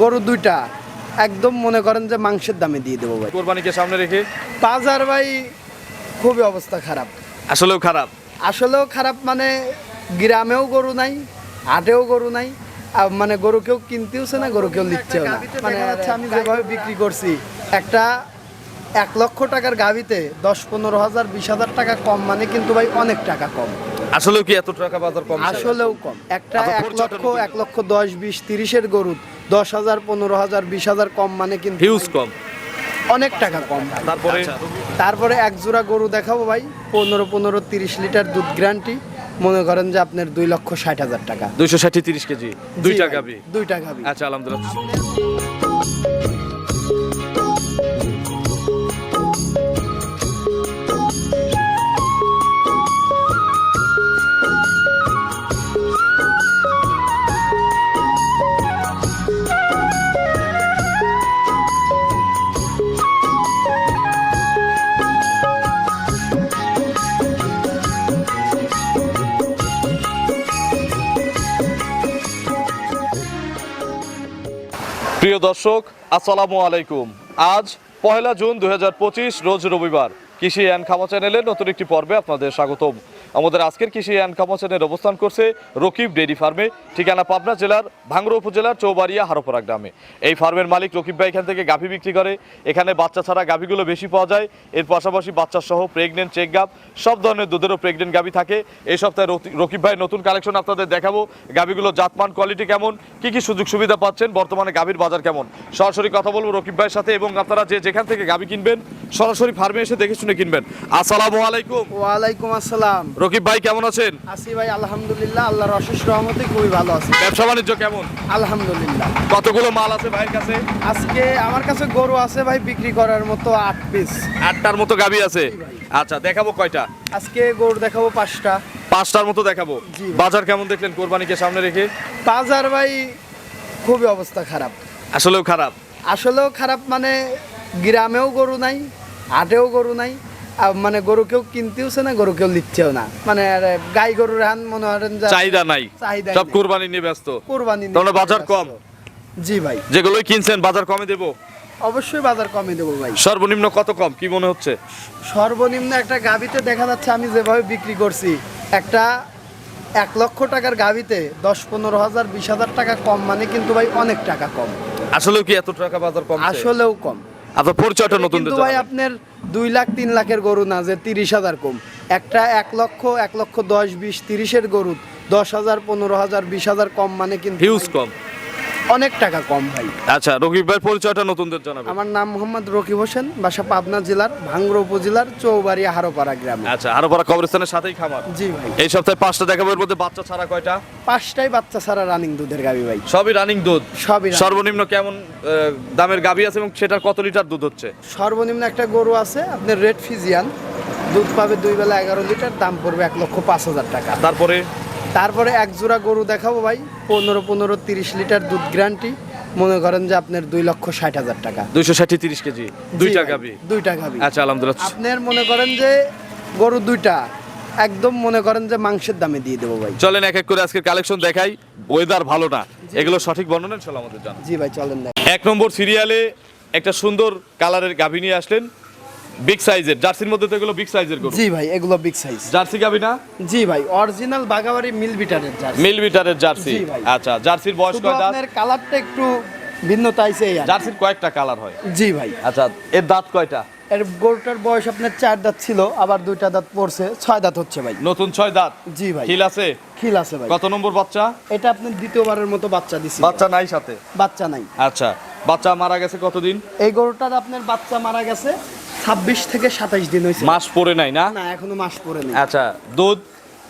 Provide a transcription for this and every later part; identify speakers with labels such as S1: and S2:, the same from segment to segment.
S1: গরু দুইটা একদম মনে করেন যে মাংসের দামে দিয়ে দেবো ভাই।
S2: কোরবানিকে সামনে রেখে?
S1: বাজার ভাই খুবই অবস্থা খারাপ।
S2: আসলেও খারাপ?
S1: আসলেও খারাপ মানে গ্রামেও গরু নাই হাটেও গরু নাই মানে গরু কেউ কিনতেওছে না গরু কেউ নিচ্ছেও না। মানে হচ্ছে আমি যেভাবে বিক্রি করছি একটা এক লক্ষ টাকার গাভিতে দশ পনেরো হাজার বিশ হাজার টাকা কম মানে কিন্তু ভাই অনেক টাকা কম।
S2: আসলেও কি এত টাকা বাজার কম?
S1: আসলেও কম। একটা এক লক্ষ এক লক্ষ দশ বিশ তিরিশের গরু দশ হাজার পনেরো হাজার বিশ হাজার কম মানে কিন্তু
S2: হিউজ কম।
S1: অনেক টাকা কম।
S2: তারপরে?
S1: তারপরে এক জোড়া গরু দেখাবো ভাই পনেরো পনেরো তিরিশ লিটার দুধ গ্যারান্টি মনে করেন যে আপনার দুই লক্ষ ষাট হাজার টাকা।
S2: দুইশো ষাট তিরিশ কেজি। দুইটা
S1: টাকা দুই
S2: গাবি।
S1: দুইটা গাবি।
S2: আচ্ছা আলহামদুলিল্লাহ। দর্শক, আসসালামু আলাইকুম। আজ পহেলা জুন দুই হাজার পঁচিশ, রোজ রবিবার। কৃষি অ্যান্ড খামা চ্যানেলের নতুন একটি পর্বে আপনাদের স্বাগতম। আমাদের আজকের কৃষি অ্যান্ড খামা অবস্থান করছে রকিব ডেইরি ফার্মে, ঠিকানা পাবনা জেলার ভাঙ্গুড়া উপজেলার চৌবাড়িয়া হারোপাড়া গ্রামে। এই ফার্মের মালিক রকিব ভাই এখান থেকে গাভী বিক্রি করে। এখানে বাচ্চা ছাড়া গাভীগুলো বেশি পাওয়া যায়। এর পাশাপাশি বাচ্চা সহ প্রেগনেন্ট চেক গাভ, সব ধরনের দুধেরও প্রেগনেন্ট গাভী থাকে। এই সপ্তাহে রকি- রকিব ভাই নতুন কালেকশন আপনাদের দেখাবো। গাভীগুলো জাতমান কোয়ালিটি কেমন? কি কি সুযোগ সুবিধা পাচ্ছেন? বর্তমানে গাভীর বাজার কেমন? সরাসরি কথা বলব রকিব ভাইয়ের সাথে এবং আপনারা যে যেখান থেকে গাভী কিনবেন, সরাসরি ফার্মে এসে দেখে শুনে কিনবেন। আসসালামু আলাইকুম।
S1: ওয়ালাইকুম আসসালাম।
S2: রকিব ভাই কেমন আছেন?
S1: আসি ভাই আলহামদুলিল্লাহ আল্লাহর অশেষ রহমতে খুবই ভালো আছে।
S2: ব্যবসা বাণিজ্য কেমন?
S1: আলহামদুলিল্লাহ।
S2: কতগুলো মাল আছে ভাইয়ের কাছে?
S1: আজকে আমার কাছে গরু আছে ভাই বিক্রি করার মতো আট পিস
S2: আটটার মতো গাভী আছে? আচ্ছা দেখাবো কয়টা?
S1: আজকে গরু দেখাবো পাঁচটা।
S2: পাঁচটার মতো দেখাবো? বাজার কেমন দেখলেন কোরবানিকে সামনে রেখে?
S1: বাজার ভাই খুবই অবস্থা খারাপ।
S2: আসলেও খারাপ?
S1: আসলেও খারাপ মানে গ্রামেও গরু নাই হাটেও গরু নাই মানে গরু কেউ কিনতেওছে না গরু কেউ নিচ্ছেও না। মানে গাই গরুর হান মনে করেন
S2: চাহিদা নাই।
S1: চাহিদা
S2: সব। কোরবানি নিয়ে ব্যস্ত।
S1: কোরবানি
S2: তাহলে বাজার কম?
S1: জি ভাই।
S2: যেগুলোই কিনছেন বাজার কমে দেবো?
S1: অবশ্যই বাজার কমে দেবো ভাই।
S2: সর্বনিম্ন কত কম? কি মনে হচ্ছে?
S1: সর্বনিম্ন একটা গাভিতে দেখা যাচ্ছে আমি যেভাবে বিক্রি করছি একটা এক লক্ষ টাকার গাভিতে দশ পনেরো হাজার বিশ হাজার টাকা কম মানে কিন্তু ভাই অনেক টাকা কম।
S2: আসলেও কি এত টাকা বাজার কম
S1: আসলেও কম।
S2: আপনার পরিচয়টা নতুন
S1: কিন্তু ভাই আপনার দুই লাখ তিন লাখের গরু না যে তিরিশ হাজার কম। একটা এক লক্ষ এক লক্ষ দশ বিশ তিরিশের গরু দশ হাজার পনেরো হাজার বিশ হাজার কম মানে কিন্তু
S2: হিউজ কম।
S1: অনেক টাকা কম ভাই।
S2: আচ্ছা রকিব ভাই পরিচয়টা নতুনদের জানাবেন।
S1: আমার নাম মোহাম্মদ রকিব হোসেন বাসা পাবনা জেলার ভাঙ্গুড়া উপজেলার চৌবাড়ি হারোপাড়া গ্রামে।
S2: আচ্ছা আরও বড় কবরস্থানের সাথেই খামার?
S1: জি ভাই।
S2: এই সপ্তাহে পাঁচটা দেখাবো এর মধ্যে বাচ্চা ছাড়া কয়টা?
S1: পাঁচটাই বাচ্চা ছাড়া রানিং দুধের গাবি ভাই।
S2: সবই রানিং দুধ?
S1: সবই
S2: সর্বনিম্ন কেমন দামের গাভী আছে এবং সেটার কত লিটার দুধ হচ্ছে?
S1: সর্বনিম্ন একটা গরু আছে আপনার রেড ফিজিয়ান দুধ পাবে দুই বেলা এগারো লিটার দাম পড়বে এক লক্ষ পাঁচ হাজার টাকা।
S2: তারপরে?
S1: তারপরে এক জোড়া গরু দেখাবো ভাই। পনেরো পনেরো তিরিশ লিটার দুধ গ্যারান্টি মনে করেন যে আপনার দুই লক্ষ ষাট হাজার টাকা।
S2: দুইশো ষাট তিরিশ কেজি। দুইটা গাভী
S1: দুইটা গাবি।
S2: আচ্ছা আলহামদুলিল্লাহ।
S1: আপনার মনে করেন যে গরু দুইটা একদম মনে করেন যে মাংসের দামে দিয়ে দেবো ভাই।
S2: চলেন এক এক করে আজকের কালেকশন দেখাই। ওয়েদার ভালো না এগুলো সঠিক বর্ণনা চলো আমাদের জানা
S1: জি ভাই চলেন
S2: এক নম্বর সিরিয়ালে একটা সুন্দর কালারের গাভী নিয়ে আসলেন। বিগ সাইজের জার্সির মধ্যে তো এগুলো বিগ সাইজের গরু।
S1: জি ভাই এগুলো বিগ সাইজ
S2: জার্সি গাভী না?
S1: জি ভাই অরিজিনাল বাগাবাড়ি মিল বিটারের জার্সি
S2: মিল বিটারের জার্সি আচ্ছা জার্সির বয়স কয় দাঁত
S1: আপনার কালারটা একটু ভিন্নতা আইছে এই
S2: জার্সির কয়েকটা কালার হয়।
S1: জি ভাই।
S2: আচ্ছা এর দাঁত কয়টা?
S1: এর গরুটার বয়স আপনার চার দাঁত ছিল আবার দুইটা দাঁত পড়ছে ছয় দাঁত হচ্ছে ভাই।
S2: নতুন ছয় দাঁত?
S1: জি ভাই।
S2: হিল আছে?
S1: খিল আছে ভাই।
S2: কত নম্বর বাচ্চা?
S1: এটা আপনার দ্বিতীয়বারের মতো বাচ্চা দিছি।
S2: বাচ্চা নাই সাথে?
S1: বাচ্চা নাই।
S2: আচ্ছা বাচ্চা মারা গেছে কতদিন?
S1: এই গরুটার আপনার বাচ্চা মারা গেছে ছাব্বিশ থেকে সাতাইশ দিন হয়েছে।
S2: মাস পরে নাই না?
S1: না এখনও মাস পরে নাই।
S2: আচ্ছা দুধ?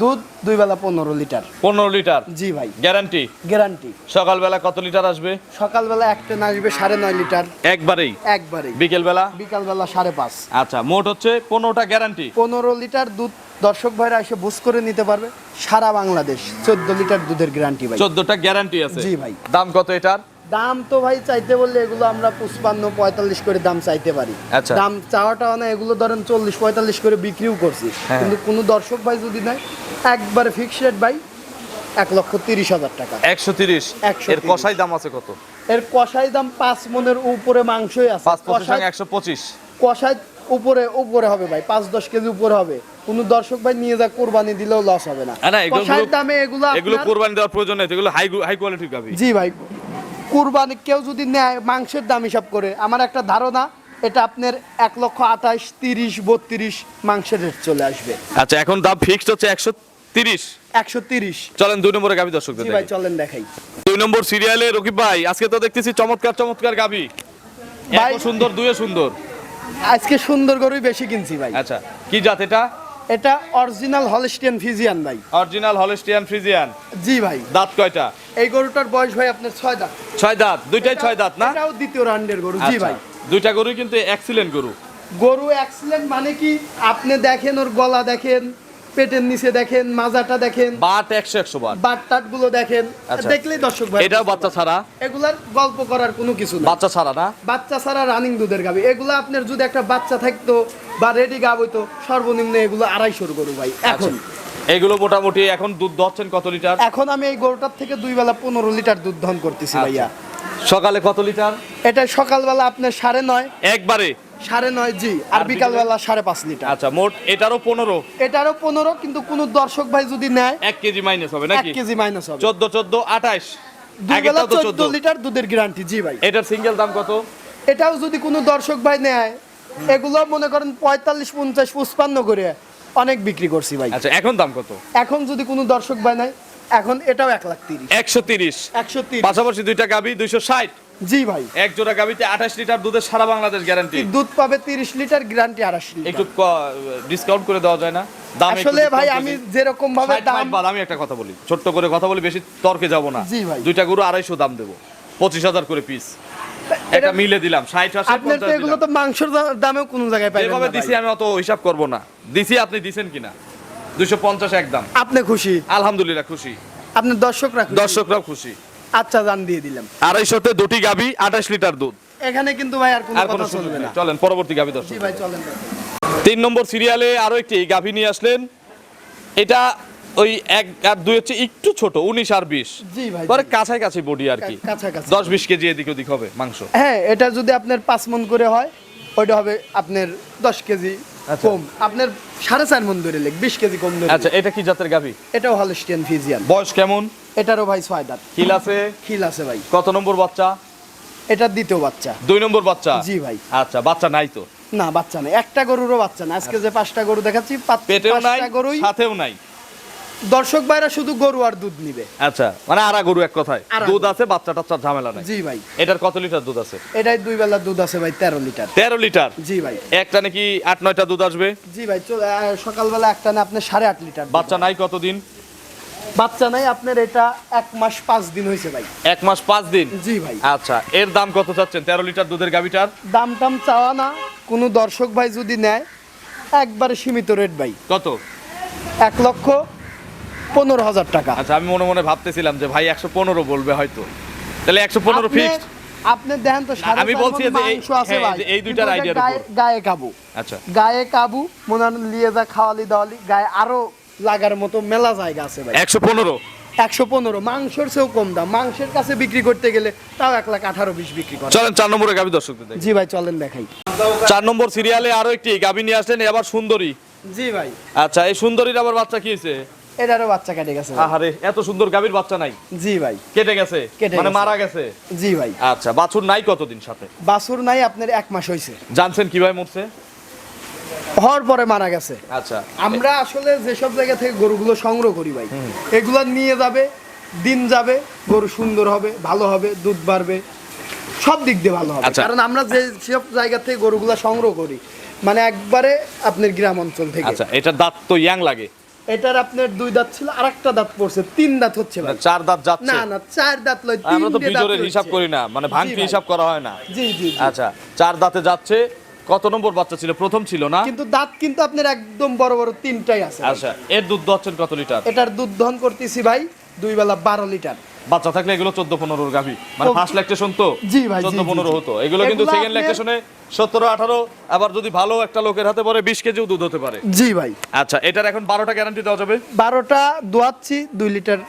S1: দুধ দুই বেলা পনেরো লিটার।
S2: পনেরো লিটার?
S1: জি ভাই।
S2: গ্যারান্টি?
S1: গ্যারান্টি।
S2: সকালবেলা কত লিটার আসবে?
S1: সকালবেলা একটা আসবে সাড়ে নয় লিটার।
S2: একবারেই?
S1: একবারে
S2: বিকেলবেলা?
S1: বিকালবেলা সাড়ে পাঁচ।
S2: আচ্ছা মোট হচ্ছে পনেরোটা গ্যারান্টি?
S1: পনেরো লিটার দুধ দর্শক ভাইরা এসে বুঝ করে নিতে পারবে। সারা বাংলাদেশ চোদ্দ লিটার দুধের গ্যারান্টি ভাই।
S2: চোদ্দটা গ্যারান্টি আছে।
S1: জি ভাই।
S2: দাম কত এটার?
S1: দাম তো ভাই চাইতে বললে এগুলো আমরা পুষ্পান্ন পঁয়তাল্লিশ করে দাম চাইতে পারি।
S2: আচ্ছা।
S1: দাম চাওয়াটা না এগুলো ধরেন চল্লিশ পঁয়তাল্লিশ করে বিক্রিও করছি।
S2: হ্যাঁ।
S1: কিন্তু কোনো দর্শক ভাই যদি নেয় একবারে ফিক্সড রেট ভাই এক লক্ষ তিরিশ হাজার টাকা।
S2: একশো তিরিশ? এর কষাই দাম আছে কত?
S1: এর কষাই দাম পাঁচ মনের উপরে মাংসই আছে। কষাই
S2: একশো পঁচিশ।
S1: কষাই উপরে উপরে হবে ভাই পাঁচ দশ কেজি উপরে হবে। কোনো দর্শক ভাই নিয়ে যা কোরবানি দিলেও লস হবে না। কষাইয়ের দামে এগুলো
S2: এগুলো কোরবানি দেওয়ার প্রয়োজন নেই এগুলো হাই হাই কোয়ালিটির গাবি
S1: জি ভাই। কুরবানি কেউ যদি নেয় মাংসের দাম হিসাব করে আমার একটা ধারণা এটা আপনার এক লক্ষ আঠাশ তিরিশ বত্রিশ মাংসের রেট চলে আসবে।
S2: আচ্ছা এখন দাম ফিক্সড হচ্ছে একশো তিরিশ।
S1: একশো তিরিশ।
S2: চলেন দুই নম্বরে
S1: জি ভাই চলেন দেখাই।
S2: দুই নম্বর সিরিয়ালে রকিব ভাই আজকে তো দেখতেছি চমৎকার চমৎকার গাবি।
S1: ভাই-
S2: সুন্দর দুয়ে সুন্দর।
S1: আজকে সুন্দর গরুই বেশি কিনছি ভাই।
S2: আচ্ছা কি জাত এটা?
S1: এটা অরিজিনাল হলস্টিয়ান ফিজিয়ান ভাই।
S2: Original Holstein Friesian.
S1: জি ভাই।
S2: দাঁত কয়টা?
S1: এই গরুটার বয়স ভাই আপনার ছয় দাঁত।
S2: ছয় দাঁত? দুইটাই ছয় দাঁত না?
S1: এটাও দ্বিতীয় রাউন্ডের গরু। জি
S2: আচ্ছা,
S1: ভাই।
S2: দুইটা গরুই কিন্তু এক্সিলেন্ট গরু।
S1: গরু এক্সিলেন্ট মানে কি? আপনি দেখেন ওর গলা দেখেন পেটের নিচে দেখেন মাজাটা দেখেন
S2: বাট একশো একশো বাট
S1: বাট টাটগুলো দেখেন।
S2: আচ্ছা।
S1: দেখলেই দর্শক ভাই
S2: এটাও বাচ্চা ছাড়া?
S1: এগুলার গল্প করার কোনো কিছু না
S2: বাচ্চা ছাড়া না?
S1: বাচ্চা ছাড়া রানিং দুধের গাবি। এগুলো আপনার যদি একটা বাচ্চা থাকতো বা রেডি গাব হইতো সর্বনিম্ন এগুলো আড়াইশোর গরু ভাই এখন।
S2: আচ্ছা। এগুলো মোটামুটি এখন দুধ দচ্ছেন কত লিটার?
S1: এখন আমি এই গরুটার থেকে দুই বেলা পনেরো লিটার দুধ ধন করতেছি
S2: আচ্ছা।
S1: ভাইয়া।
S2: সকালে কত লিটার?
S1: এটা সকালবেলা আপনার সাড়ে নয়।
S2: একবারে?
S1: সাড়ে নয় জি আর বিকালবেলা সাড়ে পাঁচ লিটার।
S2: আচ্ছা মোট এটারও পনেরো?
S1: এটারও পনেরো কিন্তু কোনো দর্শক ভাই যদি নেয়
S2: এক কেজি মাইনাস হবে
S1: এক কেজি মাইনাস হবে।
S2: চোদ্দ চোদ্দ আঠাশ?
S1: দুই বেলা
S2: আগেরটাও তো
S1: চোদ্দ
S2: চোদ্দ।
S1: লিটার দুধের গ্যারান্টি জি ভাই।
S2: এটার সিঙ্গেল দাম কত?
S1: এটাও যদি কোনো দর্শক ভাই নেয় এগুলো মনে করেন পঁয়তাল্লিশ পঞ্চাশ পঁচপান্ন করে অনেক বিক্রি করছি ভাই।
S2: আচ্ছা এখন দাম কত?
S1: এখন যদি কোনো দর্শক ভাই নেয় এখন এটাও এক লাখ তিরিশ।
S2: একশো তিরিশ।
S1: একশো তিরিশ।
S2: পাশাপাশি দুইটা গাবি দুইশো ষাট।
S1: জি ভাই।
S2: এক জোড়া গাবিতে আঠাশ লিটার দুধের সারা বাংলাদেশ গ্যারান্টি
S1: দুধ পাবে তিরিশ লিটার গ্যারান্টি আড়াইশ
S2: একটু ডিসকাউন্ট করে দেওয়া যায় না? দাম
S1: আসলে ভাই আমি যেরকম ভাবে দাম
S2: আমি একটা কথা বলি। ছোট্ট করে কথা বলি বেশি তর্কে যাব না।
S1: জি ভাই।
S2: দুইটা গরু আড়াইশো দাম দেবো। পঁচিশ হাজার করে পিস একটা মিলে দিলাম ষাট আসে
S1: আপনার তো এগুলো তো মাংসের দামেও কোনো জায়গায় পাইবেন
S2: যেভাবে
S1: না
S2: দিছি আমি অত হিসাব করব না। দিছি আপনি দিছেন কিনা? দুইশো পঞ্চাশ একদম।
S1: আপনি খুশি?
S2: আলহামদুলিল্লাহ খুশি।
S1: আপনার দর্শকরা?
S2: দর্শকরাও খুশি।
S1: আচ্ছা জান দিয়ে দিলাম।
S2: আড়াইশোতে দুটি গাবি আঠাশ লিটার দুধ।
S1: এখানে কিন্তু ভাই আর কোনো কথা চলবে না।
S2: চলেন পরবর্তী গাবি দর্শক।
S1: জি ভাই চলেন
S2: তিন নম্বর সিরিয়ালে আরও একটি গাভী নিয়ে আসলেন। এটা ওই এক আর দুই হচ্ছে একটু ছোট উনিশ আর বিশ। পরে। কাছাকাছি বডি আর কি। দশ বিশ কেজি এদিক ওদিক হবে মাংস।
S1: হ্যাঁ এটা যদি আপনার পাঁচ মন করে হয় ওইটা হবে আপনার দশ কেজি। কম। আপনার সাড়ে চার মন ধরে লেখ বিশ কেজি কম ধরে
S2: আচ্ছা এটা কি জাতের গাভী?
S1: এটাও হলস্টিয়ান ফিজিয়ান
S2: বয়স কেমন?
S1: এটারও ভাই ছয় দাঁত।
S2: খিল আছে?
S1: খিল আছে ভাই।
S2: কত নম্বর বাচ্চা?
S1: এটা দ্বিতীয় বাচ্চা।
S2: দুই নম্বর বাচ্চা?
S1: জি ভাই।
S2: আচ্ছা বাচ্চা নাই তো?
S1: না বাচ্চা নাই। একটা গরুরও বাচ্চা না আজকে যে পাঁচটা গরু দেখাচ্ছি
S2: পেটেও নাই
S1: গরুই
S2: সাথেও নাই।
S1: দর্শক ভাইরা শুধু গরু আর দুধ নিবে।
S2: আচ্ছা মানে আরা গরু এক কথায়। দুধ আছে বাচ্চা টাচ্চার ঝামেলা নাই।
S1: জি ভাই।
S2: এটার কত লিটার দুধ আছে?
S1: এটাই দুই বেলা দুধ আছে ভাই তেরো লিটার।
S2: তেরো লিটার?
S1: জি ভাই।
S2: একটা নাকি আট নয়টা দুধ আসবে?
S1: জি ভাই সকালবেলা একটা না আপনার সাড়ে আট লিটার
S2: বাচ্চা নাই কতদিন?
S1: বাচ্চা নাই আপনার এটা এক মাস পাঁচ দিন হয়েছে ভাই।
S2: এক মাস পাঁচ দিন?
S1: জি ভাই।
S2: আচ্ছা এর দাম কত চাচ্ছেন? তেরো লিটার দুধের গাভিটার?
S1: দাম টাম চাওয়া না কোনো দর্শক ভাই যদি নেয় একবারে সীমিত রেট ভাই।
S2: কত?
S1: এক লক্ষ পনেরো হাজার টাকা।
S2: আচ্ছা আমি মনে মনে ভাবতেছিলাম যে ভাই একশো পনেরো বলবে হয়তো। তাহলে একশো পনেরো ফিক্সড
S1: আপনি দেখেন তো
S2: আমি বলছি যে এই-
S1: মাংস আছে
S2: হ্যাঁ,
S1: ভাই।
S2: এই দুইটার আইডিয়ার
S1: গায়ে- কাবু।
S2: আচ্ছা।
S1: গায়ে কাবু মনে লিয়ে যা খাওয়ালি দাওয়ালি গায়ে আরও লাগার মতো মেলা জায়গা আছে ভাই।
S2: একশো পনেরো?
S1: একশো পনেরো। মাংসের চেয়েও কম দাম। মাংসের কাছে বিক্রি করতে গেলে তাও এক লাখ আঠারো বিশ বিক্রি করে।
S2: চলেন চার নম্বরে দর্শকদের
S1: জি ভাই চলেন দেখাই।
S2: চার নম্বর সিরিয়ালে আরও একটি গাভি নিয়ে আসলেন এবার সুন্দরী।
S1: জি ভাই।
S2: আচ্ছা এই সুন্দরীর আবার বাচ্চা কি হয়েছে?
S1: এটারও বাচ্চা কেটে গেছে।
S2: আহারে এত সুন্দর গাভীর বাচ্চা নাই?
S1: জি ভাই।
S2: কেটে গেছে? মানে। মারা গেছে?
S1: জি ভাই।
S2: আচ্ছা বাছুর নাই কতদিন সাথে?
S1: বাছুর নাই আপনার এক মাস হয়েছে
S2: জানছেন কীভাবে মরছে?
S1: হওয়ার পরে মারা গেছে।
S2: আচ্ছা।
S1: আমরা আসলে যেসব জায়গা থেকে গরুগুলো সংগ্রহ করি ভাই এগুলো নিয়ে যাবে দিন যাবে গরু সুন্দর হবে ভালো হবে দুধ বাড়বে সব দিক দিয়ে ভালো হবে।
S2: আচ্ছা।
S1: কারণ আমরা যে সব জায়গা থেকে গরুগুলো সংগ্রহ করি মানে একবারে আপনার গ্রাম অঞ্চল থেকে।
S2: আচ্ছা এটার দাঁত তো ইয়াং লাগে।
S1: এটার আপনার দুই দাঁত ছিল আর একটা দাঁত পড়ছে তিন দাঁত হচ্ছে
S2: মানে চার দাঁত যাচ্ছে?
S1: না না চার দাঁত লয়
S2: আমরা তো বিজোরের হিসাব করি না মানে ভাঙতি হিসাব করা হয় না।
S1: জি জি জি।
S2: আচ্ছা চার দাঁতে যাচ্ছে কত নম্বর বাচ্চা ছিল? প্রথম ছিল না?
S1: কিন্তু দাঁত কিন্তু আপনার একদম বড় বড় তিনটাই আছে
S2: আচ্ছা এর দুধ দচ্ছেন কত লিটার?
S1: এটার দুধ দহন করতেছি ভাই দুই বেলা বারো লিটার।
S2: বাচ্চা থাকলে এগুলো চোদ্দ পনেরোর গাভি। মানে ফার্স্ট ল্যাকটেশন তো
S1: জি ভাই,
S2: চোদ্দ পনেরো হতো। এগুলো কিন্তু সেকেন্ড ল্যাকটেশনে সতেরো আঠারো আবার যদি ভালো একটা লোকের হাতে পরে বিশ কেজিও দুধ হতে পারে।
S1: জি ভাই।
S2: আচ্ছা এটার এখন বারোটা গ্যারান্টি দেওয়া যাবে?
S1: বারোটা দোয়াচ্ছি দুই লিটার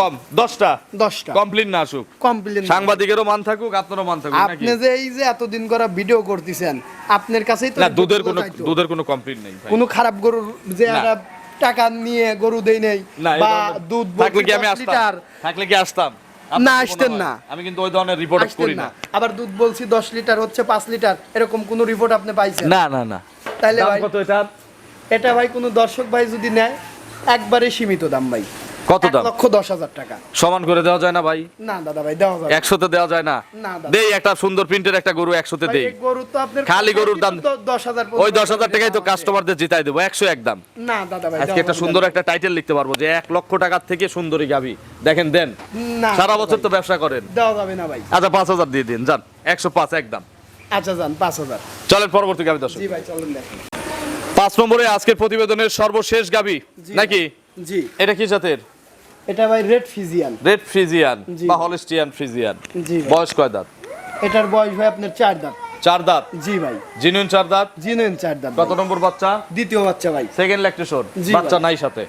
S1: কম।
S2: দশটা?
S1: দশটা।
S2: কমপ্লিট না আসুক?
S1: কমপ্লেন
S2: সাংবাদিকেরও মান থাকুক আপনারও মান থাকুক
S1: আপনি যে এই যে এতদিন করে ভিডিও করতেছেন আপনার কাছেই তো
S2: না দুধের কোনো দুধের কোনো কমপ্লিট নেই।
S1: কোনো খারাপ গরুর যে টাকা নিয়ে গরু দেই নেই বা দুধ
S2: থাকলে কি আমি আসতাম?
S1: লিটার
S2: থাকলে কি আসতাম?
S1: না, আসতেন না।
S2: আমি কিন্তু ওই ধরনের রিপোর্ট করি
S1: না।
S2: না।
S1: আবার দুধ বলছি দশ লিটার হচ্ছে 5 লিটার এরকম কোনো রিপোর্ট আপনি পাইছেন?
S2: না না না। তাহলে
S1: ভাই
S2: কত এটা
S1: এটা ভাই কোনো দর্শক ভাই যদি নেয় একবারে সীমিত দাম ভাই।
S2: কত দাম?
S1: লক্ষ দশ হাজার টাকা।
S2: সমান করে দেওয়া যায় না ভাই?
S1: না দাদা ভাই দেওয়া না।
S2: একশোতে দেওয়া যায় না? দেই একটা সুন্দর প্রিন্টের একটা গরু একশোতে দেই।
S1: গরু তো আপনার
S2: খালি গরুর দাম-
S1: দশ হাজার
S2: ওই দশ হাজার টাকায় তো কাস্টমারদের জিতাই দেবো একশো এক দাম।
S1: না দাদা ভাই
S2: আজকে একটা সুন্দর একটা টাইটেল লিখতে পারব যে এক লক্ষ টাকার থেকে সুন্দরী গাবি দেখেন দেন। সারা বছর তো ব্যবসা করেন।
S1: দেওয়া যাবে না ভাই।
S2: আচ্ছা পাঁচ হাজার দিয়ে দিন যান। একশো পাঁচ একদম
S1: আচ্ছা যান পাঁচ হাজার।
S2: চলেন পরবর্তী গাবি দর্শক।
S1: জি ভাই চলুন দেখেন।
S2: পাঁচ নম্বরে আজকের প্রতিবেদনের সর্বশেষ গাবি নাকি?
S1: জি।
S2: এটা কি জাতের?
S1: এটা ভাই রেড ফিজিয়ান।
S2: রেড ফ্রিজিয়ান বা হলিস্টিয়ান ফ্রিজিয়ান
S1: জি
S2: বয়স কয় দাঁত?
S1: এটার বয়স ভাই আপনার চার দাঁত।
S2: চার দাঁত?
S1: জি ভাই।
S2: জিনুইন চার দাঁত?
S1: জিনুইন চার দাঁত
S2: কত নম্বর বাচ্চা?
S1: দ্বিতীয় বাচ্চা ভাই।
S2: সেকেন্ড ল্যাকটেশন বাচ্চা নাই সাথে?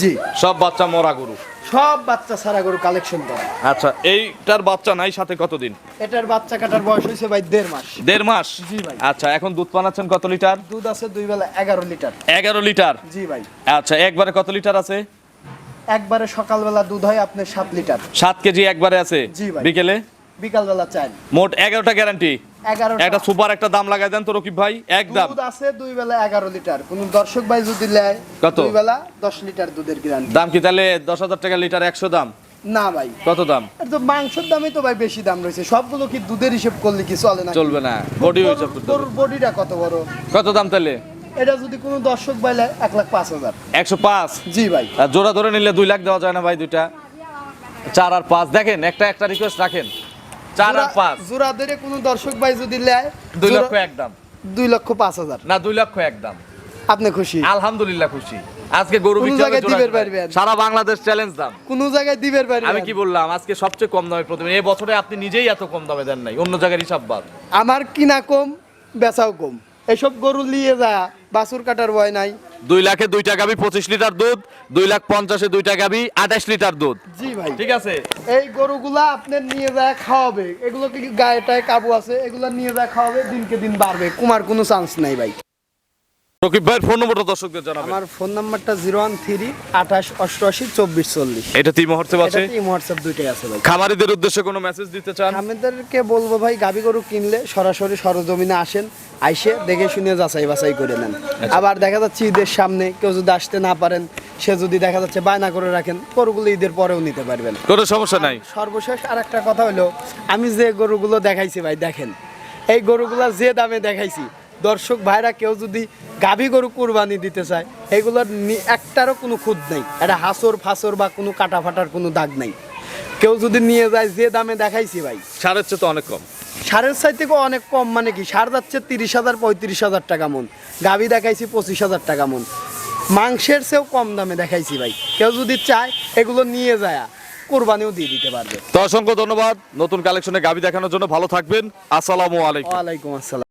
S1: জি।
S2: সব বাচ্চা মরা গরু?
S1: সব বাচ্চা সারা গরু কালেকশন করা।
S2: আচ্ছা এইটার বাচ্চা নাই সাথে কতদিন?
S1: এটার বাচ্চা কাটার বয়স হয়েছে ভাই দেড় মাস।
S2: দেড় মাস?
S1: জি ভাই।
S2: আচ্ছা এখন দুধ পানাচ্ছেন কত লিটার?
S1: দুধ আছে দুই বেলা এগারো লিটার।
S2: এগারো লিটার?
S1: জি ভাই।
S2: আচ্ছা একবারে কত লিটার আছে?
S1: একবারে সকালবেলা দুধ হয় আপনার সাত লিটার।
S2: সাত কেজি একবারে আছে?
S1: জি ভাই।
S2: বিকেলে?
S1: বিকালবেলা চার।
S2: মোট এগারোটা গ্যারান্টি একটা সুপার একটা দাম লাগাই দেন তো রকিব ভাই একদম।
S1: দুধ আছে দুই বেলা এগারো লিটার। কোন দর্শক ভাই যদি নেয়
S2: কত?
S1: দুই বেলা দশ লিটার দুধের গ্যারান্টি
S2: দাম কি তাহলে দশ হাজার টাকা লিটার একশো দাম?
S1: না ভাই।
S2: কত দাম?
S1: তো মাংসের দামই তো ভাই বেশি দাম রয়েছে। সবগুলো কি দুধের হিসেব করলে কি চলে না
S2: চলবে না। বডি হিসাব করতে।
S1: বডিটা কত বড়?
S2: কত দাম তাহলে?
S1: এটা যদি কোনো দর্শক বাইলে এক লাখ পাঁচ হাজার।
S2: একশো পাঁচ?
S1: জি ভাই।
S2: জোড়া ধরে নিলে দুই লাখ দেওয়া যায় না ভাই দুইটা। চার আর পাঁচ। দেখেন একটা একটা রিকোয়েস্ট রাখেন। চার আর পাঁচ।
S1: জোড়া ধরে কোনো দর্শক ভাই যদি নেয়
S2: দুই লক্ষ এক দাম
S1: দুই লক্ষ পাঁচ হাজার।
S2: না দুই লক্ষ এক দাম
S1: আপনি খুশি?
S2: আলহামদুলিল্লাহ খুশি। আজকে গরু
S1: জায়গায় দিবের। পারবেন?
S2: সারা বাংলাদেশ চ্যালেঞ্জ দাম।
S1: কোন জায়গায় দিবের পারি
S2: আমি কি বললাম? আজকে সবচেয়ে কম দামে প্রথমে এই বছরে আপনি নিজেই এত কম দামে দেন নাই। অন্য জায়গার হিসাব বাদ।
S1: আমার কিনা কম বেচাও কম। এসব গরু নিয়ে যা বাছুর কাটার ভয় নাই।
S2: দুই লাখে দুইটা গাবি পঁচিশ লিটার দুধ দুই লাখ পঞ্চাশে দুইটা গাবি আঠাশ লিটার দুধ।
S1: জি ভাই।
S2: ঠিক আছে।
S1: এই গরুগুলা আপনার নিয়ে যায় খাওয়াবে। এগুলো কি গায়ে টায়ে কাবু আছে? এগুলো নিয়ে যায় খাওয়াবে দিনকে দিন বাড়বে। কুমার কোনো চান্স নাই ভাই।
S2: রকিব ভাইয়ের ফোন নম্বরটা দর্শকদের জানাবেন।
S1: আমার ফোন নাম্বারটা জিরো ওয়ান থ্রি আঠাশ অষ্টআশি চব্বিশ চল্লিশ।
S2: এটা তিন মুহূর্তে আছে?
S1: এটা হোয়াটসঅ্যাপ দুইটাই আছে ভাই।
S2: খামারিদের উদ্দেশ্যে কোনো মেসেজ দিতে চান?
S1: আমাদেরকে বলব ভাই গাবি গরু কিনলে সরাসরি সরজমিনে আসেন আইসে দেখে শুনে যাচাই বাছাই করে নেন। আবার দেখা যাচ্ছে ঈদের সামনে কেউ যদি আসতে না পারেন সে যদি দেখা যাচ্ছে বায়না করে রাখেন গরুগুলো ঈদের পরেও নিতে পারবেন।
S2: কোনো সমস্যা নাই।
S1: সর্বশেষ আর একটা কথা হলো আমি যে গরুগুলো দেখাইছি ভাই দেখেন এই গরুগুলো যে দামে দেখাইছি দর্শক ভাইরা কেউ যদি গাভী গরু কুরবানি দিতে চায় এগুলোর একটারও কোনো খুদ নেই। এটা হাসর ফাসর বা কোনো কাটা ফাটার কোনো দাগ নেই। কেউ যদি নিয়ে যায় যে দামে দেখাইছি ভাই।
S2: সারের চেয়ে তো অনেক কম।
S1: সারের সাই থেকে অনেক কম মানে কি? সার যাচ্ছে তিরিশ হাজার পঁয়ত্রিশ হাজার টাকা মন। গাভী দেখাইছি পঁচিশ হাজার টাকা মন। মাংসের চেয়েও কম দামে দেখাইছি ভাই। কেউ যদি চায় এগুলো নিয়ে যায় কোরবানিও দিয়ে দিতে পারবে।
S2: তো অসংখ্য ধন্যবাদ। নতুন কালেকশনে গাবি দেখানোর জন্য ভালো থাকবেন। আসসালামু আলাইকুম।
S1: ওয়ালাইকুম আসসালাম।